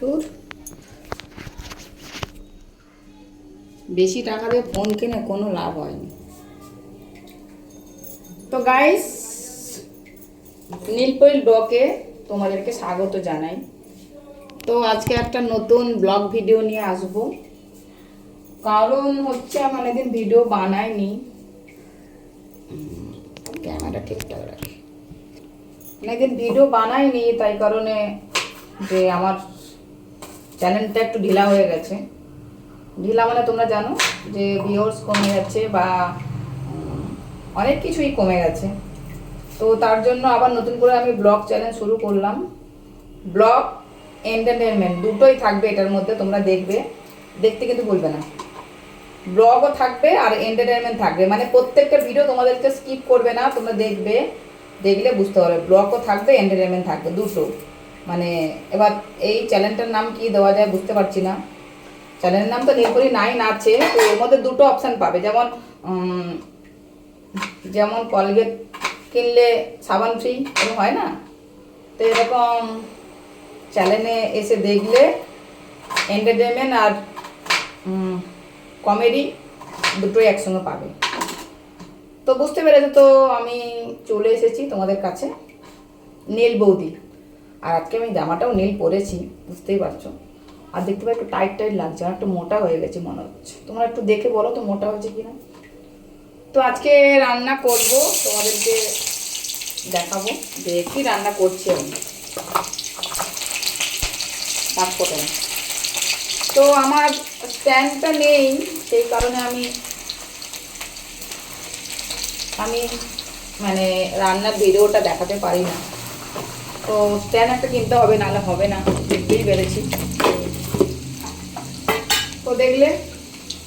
তোর? বেশি টাকা দিয়ে ফোন কিনে কোনো লাভ হয়নি। তো গাইস নীলপইল ব্লকে তোমাদেরকে স্বাগত জানাই। তো আজকে একটা নতুন ব্লগ ভিডিও নিয়ে আসব। কারণ হচ্ছে আমি অনেকদিন ভিডিও বানাইনি। ক্যামেরা ঠিকঠাক রাখি। অনেকদিন ভিডিও বানাইনি, তাই কারণে যে আমার চ্যানেলটা একটু ঢিলা হয়ে গেছে। ঢিলা মানে তোমরা জানো যে ভিউয়ার্স কমে যাচ্ছে বা অনেক কিছুই কমে গেছে। তো তার জন্য আবার নতুন করে আমি ব্লগ চ্যানেল শুরু করলাম। ব্লগ এন্টারটেনমেন্ট দুটোই থাকবে এটার মধ্যে, তোমরা দেখবে। দেখতে কিন্তু ভুলবে না। ব্লগও থাকবে আর এন্টারটেনমেন্ট থাকবে। মানে প্রত্যেকটা ভিডিও তোমাদেরকে স্কিপ করবে না, তোমরা দেখবে। দেখলে বুঝতে পারবে। ব্লগও থাকবে এন্টারটেনমেন্ট থাকবে, দুটো। মানে এবার এই চ্যানেলটার নাম কি দেওয়া যায় বুঝতে পারছি না। চ্যানেলের নাম তো নীলপরি নাইন আছে, তো এর মধ্যে দুটো অপশান পাবে। যেমন যেমন কলগেট কিনলে সাবান ফ্রি এরকম হয় না? তো এরকম চ্যানেলে এসে দেখলে এন্টারটেনমেন্ট আর কমেডি দুটোই একসঙ্গে পাবে। তো বুঝতে পেরেছ তো আমি চলে এসেছি তোমাদের কাছে। নীল বৌদি। আর আজকে আমি জামাটাও নীল পরেছি, বুঝতেই পারছ। আর দেখতে পাই একটু টাইট টাইট লাগছে আর একটু মোটা হয়ে গেছে মনে হচ্ছে। তোমরা একটু দেখে বলো তো মোটা হয়েছে কি না তো আজকে রান্না করব, তোমাদেরকে দেখাবো যে কি রান্না করছি আমি। তো আমার স্ট্যান্ডটা নেই, সেই কারণে আমি আমি মানে রান্নার ভিডিওটা দেখাতে পারি না। তো স্ট্যান্ড একটা কিনতে হবে, নাহলে হবে না। দেখতেই পেরেছি। তো দেখলে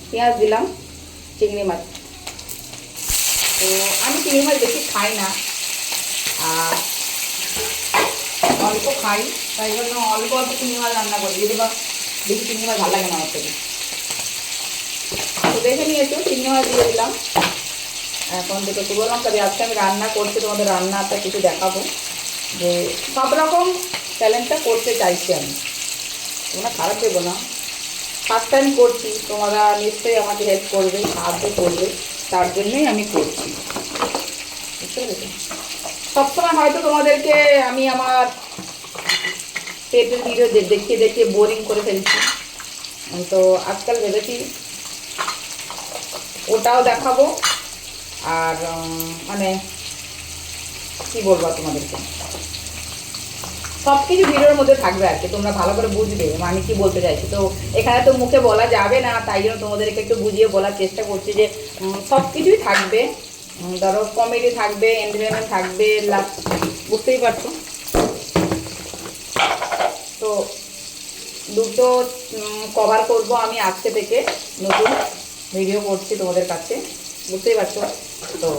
পেঁয়াজ দিলাম, চিংড়ি মাছ। তো আমি চিংড়ি মাছ বেশি খাই না। আর অল্প খাই, তাই জন্য অল্প অল্প চিংড়ি মাছ রান্না করি। যদি বা বেশি চিংড়ি মাছ ভালো লাগে না আমার থেকে তো দেখে নিয়েছো, চিংড়ি মাছ দিয়ে দিলাম। এখন দুটো শুভ লঙ্কা দিয়ে আজকে আমি রান্না করছি, তোমাদের রান্নাটা কিছু দেখাবো। যে সব রকম ট্যালেন্টটা করতে চাইছি আমি। তোমরা খারাপ দেবো না। ফার্স্ট টাইম করছি, তোমরা নিশ্চয়ই আমাকে হেল্প করবে, সাহায্য করবে, তার জন্যই আমি করছি। বুঝতে পেরেছ? সবসময় হয়তো তোমাদেরকে আমি আমার পেটের ভিডিও দেখিয়ে দেখিয়ে বোরিং করে ফেলছি। তো আজকাল ভেবেছি ওটাও দেখাবো। আর মানে কি বলব তোমাদেরকে? সব কিছু ভিডিওর মধ্যে থাকবে আর কি, তোমরা ভালো করে বুঝবে আমি কি বলতে চাইছি। তো এখানে তো মুখে বলা যাবে না, তাই জন্য তোমাদেরকে একটু বুঝিয়ে বলার চেষ্টা করছি যে সব কিছুই থাকবে। ধরো কমেডি থাকবে এন্টারটেনমেন্ট থাকবে লাভ বুঝতেই পারছ? তো দুটো কভার করব আমি আজকে থেকে, নতুন ভিডিও করছি তোমাদের কাছে, বুঝতেই পারছ? তো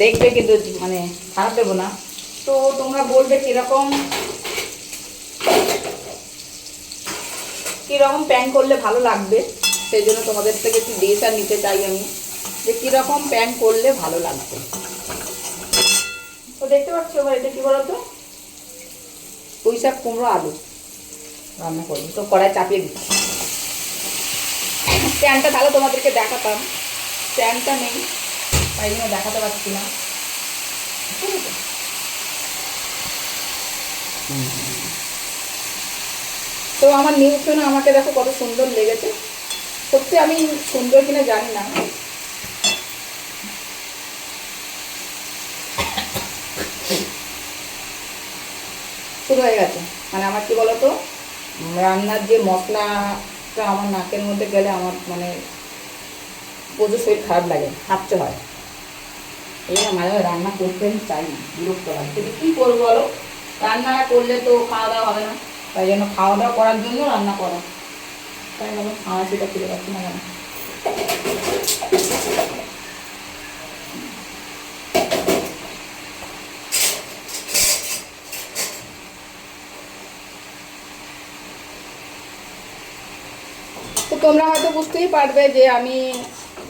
দেখবে কিন্তু মানে খারাপ দেবো না। তো তোমরা বলবে কীরকম কীরকম প্যান করলে ভালো লাগবে? সেই জন্য তোমাদের থেকে একটু ডিসিশন নিতে চাই আমি, যে কীরকম প্যান করলে ভালো লাগবে। তো দেখতে পাচ্ছ এবার এটা কী বলতো? পুঁই কুমড়ো আলু রান্না করব। তো কড়াই চাপিয়ে দিচ্ছি। স্ট্যান্ডটা তাহলে তোমাদেরকে দেখাতাম। স্ট্যান্ডটা নেই। তাই জন্য দেখাতে পারছি না। ঠিক আছে? তো আমার নিউজ শুনে আমাকে দেখো কত সুন্দর লেগেছে। সত্যি আমি সুন্দর কিনা জানি না। শুরু হয়ে গেছে। মানে আমার কি বলতো, রান্নার যে মশলাটা আমার নাকের মধ্যে গেলে আমার মানে প্রচুর শরীর খারাপ লাগে হাঁপতে হয়। এই মাঝে রান্না করতে আমি চাই না, বিরক্ত লাগে কিন্তু কী করব বলো? রান্না করলে তো খাওয়া দাওয়া হবে না। তাই জন্য খাওয়া দাওয়া করার জন্য রান্না করা। তাই ভাবলাম খাওয়া সেটা ফিরে পাচ্ছি না কেন? তোমরা হয়তো বুঝতেই পারবে যে আমি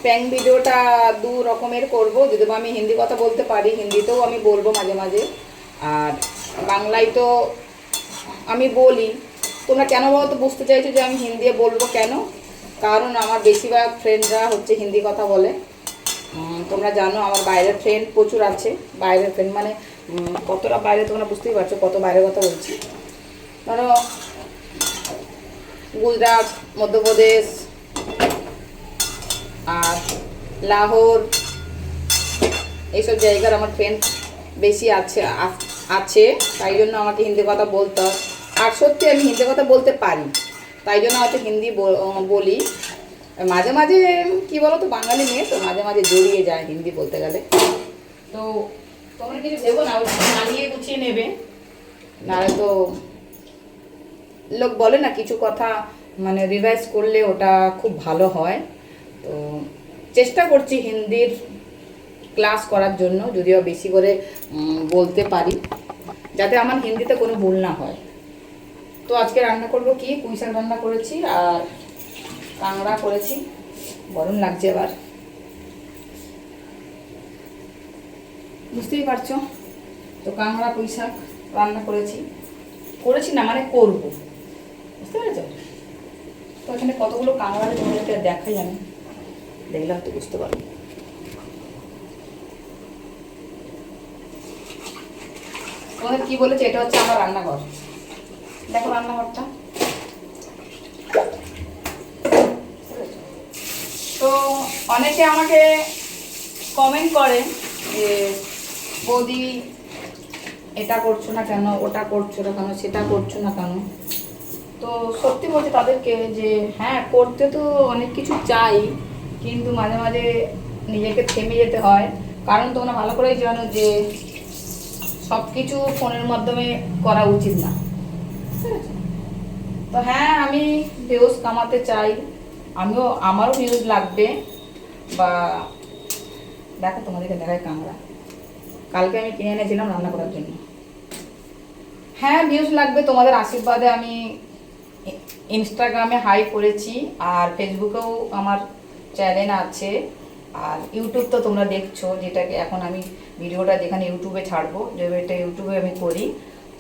প্যাং ভিডিওটা দু রকমের করব। যদি আমি হিন্দি কথা বলতে পারি, হিন্দিতেও আমি বলব মাঝে মাঝে। আর বাংলায় তো আমি বলি। তোমরা কেন বলো তো? বুঝতে চাইছো যে আমি হিন্দি বলব কেন? কারণ আমার বেশিরভাগ ফ্রেন্ডরা হচ্ছে হিন্দি কথা বলে। তোমরা জানো আমার বাইরের ফ্রেন্ড প্রচুর আছে। বাইরের ফ্রেন্ড মানে কতটা বাইরে তোমরা বুঝতেই পারছ, কত বাইরের কথা বলছি। ধরো, গুজরাট, মধ্যপ্রদেশ আর লাহোর, এইসব জায়গার আমার ফ্রেন্ড বেশি আছে আছে। তাই জন্য আমাকে হিন্দি কথা বলতে আর সত্যি আমি হিন্দি কথা বলতে পারি। তাই জন্য হয়তো হিন্দি বল- মাঝে মাঝে কি বলো তো বাঙালি মেয়ে তো মাঝে মাঝে জড়িয়ে যায় হিন্দি বলতে গেলে। তো তোমরা কিছু দেবো না মানিয়ে গুছিয়ে নেবে। নাহলে তো লোক বলে না, কিছু কথা মানে রিভাইজ করলে ওটা খুব ভালো হয়। তো চেষ্টা করছি হিন্দির ক্লাস করার জন্য, যদিও বেশি করে বলতে পারি, যাতে আমার হিন্দিতে কোনো ভুল না হয়। তো আজকে রান্না করব কি? পুঁই শাক রান্না করেছি আর কাঁকড়া করেছি। গরম লাগছে এবার বুঝতেই পারছ? তো কাঁকড়া, পুঁই শাক রান্না করেছি। করেছি না মানে করব। বুঝতে পেরেছ? তো এখানে কতগুলো কাঁকড়া দেখাই আমি। দেখলে হয়তো বুঝতে পারবে তোমাদের কি বলেছে? এটা হচ্ছে আমার রান্নাঘর। দেখো রান্নাঘরটা। তো অনেকে আমাকে কমেন্ট করে যে, বৌদি, এটা করছ না কেন? ওটা করছ না কেন? সেটা করছ না কেন? তো সত্যি বলতে তাদেরকে যে হ্যাঁ করতে তো অনেক কিছু চাই। কিন্তু মাঝে মাঝে নিজেকে থেমে যেতে হয়। কারণ তোমরা ভালো করেই জানো যে সব কিছু ফোনের মাধ্যমে করা উচিত না? তো হ্যাঁ আমি ভিউজ কামাতে চাই। আমিও, আমারও ভিউজ লাগবে। বা দেখো, তোমাদেরকে দেখায় কামড়া কালকে আমি কিনে এনেছিলাম রান্না করার জন্য। হ্যাঁ ভিউজ লাগবে। তোমাদের আশীর্বাদে আমি ইনস্টাগ্রামে হাই করেছি। আর ফেসবুকেও আমার চ্যানেল আছে, আর ইউটিউব তো তোমরা দেখছ, যেটাকে এখন আমি ভিডিওটা যেখানে ইউটিউবে ছাড়বো যে এটা ইউটিউবে আমি করি,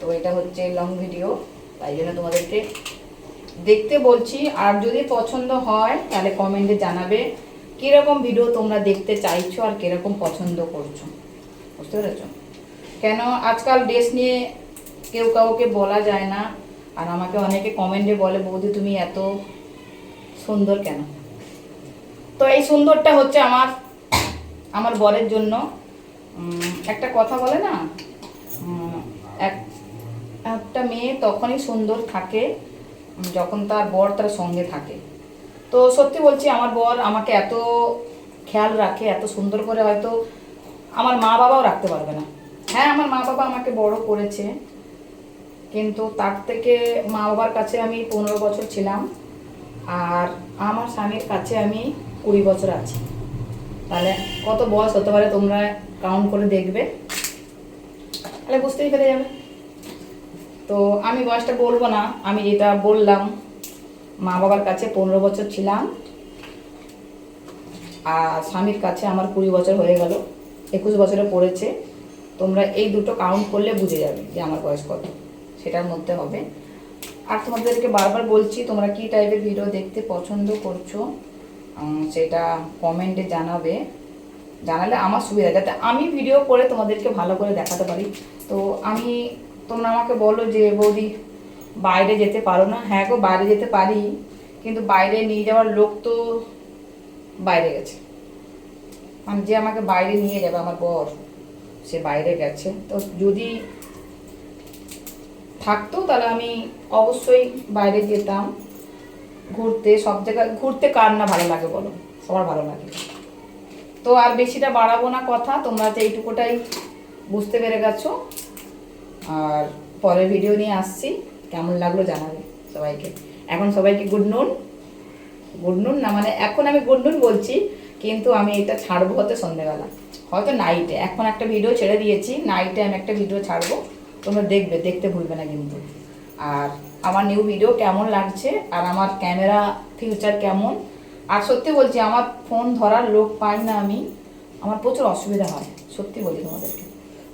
তো এটা হচ্ছে লং ভিডিও তাই জন্য তোমাদেরকে দেখতে বলছি। আর যদি পছন্দ হয়, তাহলে কমেন্টে জানাবে কীরকম ভিডিও তোমরা দেখতে চাইছো আর কীরকম পছন্দ করছ। বুঝতে পেরেছ? কেন আজকাল ড্রেস নিয়ে কেউ কাউকে বলা যায় না, আর আমাকে অনেকে কমেন্টে বলে, বৌদি, তুমি এত সুন্দর কেন? তো এই সুন্দরটা হচ্ছে আমার আমার বরের জন্য। একটা কথা বলে না? এক, একটা মেয়ে তখনই সুন্দর থাকে যখন তার বর তার সঙ্গে থাকে। তো সত্যি বলছি, আমার বর আমাকে এত খেয়াল রাখে, এত সুন্দর করে হয়তো আমার মা বাবাও রাখতে পারবে না। হ্যাঁ আমার মা বাবা আমাকে বড় করেছে, কিন্তু তার থেকে মা বাবার কাছে আমি পনেরো বছর ছিলাম। আর আমার স্বামীর কাছে আমি কুড়ি বছর আছি। তাহলে কত বয়স হতে পারে তোমরা কাউন্ট করে দেখবে? তাহলে বুঝতেই পেরে যাবে। তো আমি বয়সটা বলব না, আমি যেটা বললাম, মা বাবার কাছে পনেরো বছর ছিলাম, আর স্বামীর কাছে আমার কুড়ি বছর হয়ে গেল, একুশ বছরে পড়েছে। তোমরা এই দুটো কাউন্ট করলে বুঝে যাবে যে আমার বয়স কত, সেটার মধ্যে হবে। আর তোমাদেরকে বারবার বলছি, তোমরা কি টাইপের ভিডিও দেখতে পছন্দ করছ? সেটা কমেন্টে জানাবে। জানালে আমার সুবিধা যাতে আমি ভিডিও করে তোমাদেরকে ভালো করে দেখাতে পারি। তো আমি, তোমরা আমাকে বলো যে, বৌদি, বাইরে যেতে পারো না? হ্যাঁ গো, বাইরে যেতে পারি। কিন্তু বাইরে নিয়ে যাওয়ার লোক তো বাইরে গেছে। আমি যে আমাকে বাইরে নিয়ে যাবে, আমার বর, সে বাইরে গেছে। তো যদি থাকতো, তাহলে আমি অবশ্যই বাইরে যেতাম। ঘুরতে, সব জায়গায়, ঘুরতে কার না ভালো লাগে বলো? সবার ভালো লাগে। তো আর বেশিটা বাড়াবো না কথা, তোমরা তো এইটুকুটাই বুঝতে পেরে গেছো। আর পরের ভিডিও নিয়ে আসছি। কেমন লাগল জানাবে সবাইকে। এখন সবাইকে গুড নুন গুড নুন না মানে এখন আমি গুড নুন বলছি, কিন্তু আমি এটা ছাড়বো হতে সন্ধ্যেবেলা হয়তো নাইটে এখন একটা ভিডিও ছেড়ে দিয়েছি। নাইটে আমি একটা ভিডিও ছাড়বো। তোমরা দেখবে, দেখতে ভুলবে না কিন্তু। আর আমার নিউ ভিডিও কেমন লাগছে আর আমার ক্যামেরা ফিউচার কেমন? আর সত্যি বলছি আমার ফোন ধরার লোক পাই না আমি। আমার প্রচুর অসুবিধা হয় সত্যি বলি তোমাদেরকে।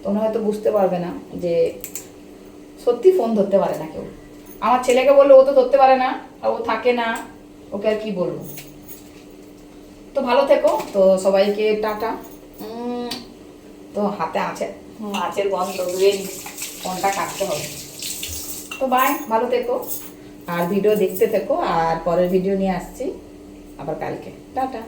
তোমরা হয়তো বুঝতে পারবে না যে সত্যি ফোন ধরতে পারে না কেউ। আমার ছেলেকে বলল ও তো ধরতে পারে না আর ও থাকে না ওকে আর কী বলব? তো ভালো থেকো তো সবাইকে টাটা। তো হাতে আছে আছে গন্ধ ধুয়ে ফোনটা কাটতে হবে। তো বাই ভালো থেকো। আর ভিডিও দেখতে থেকো, আর পরের ভিডিও নিয়ে আসছি, আবার কালকে। টাটা।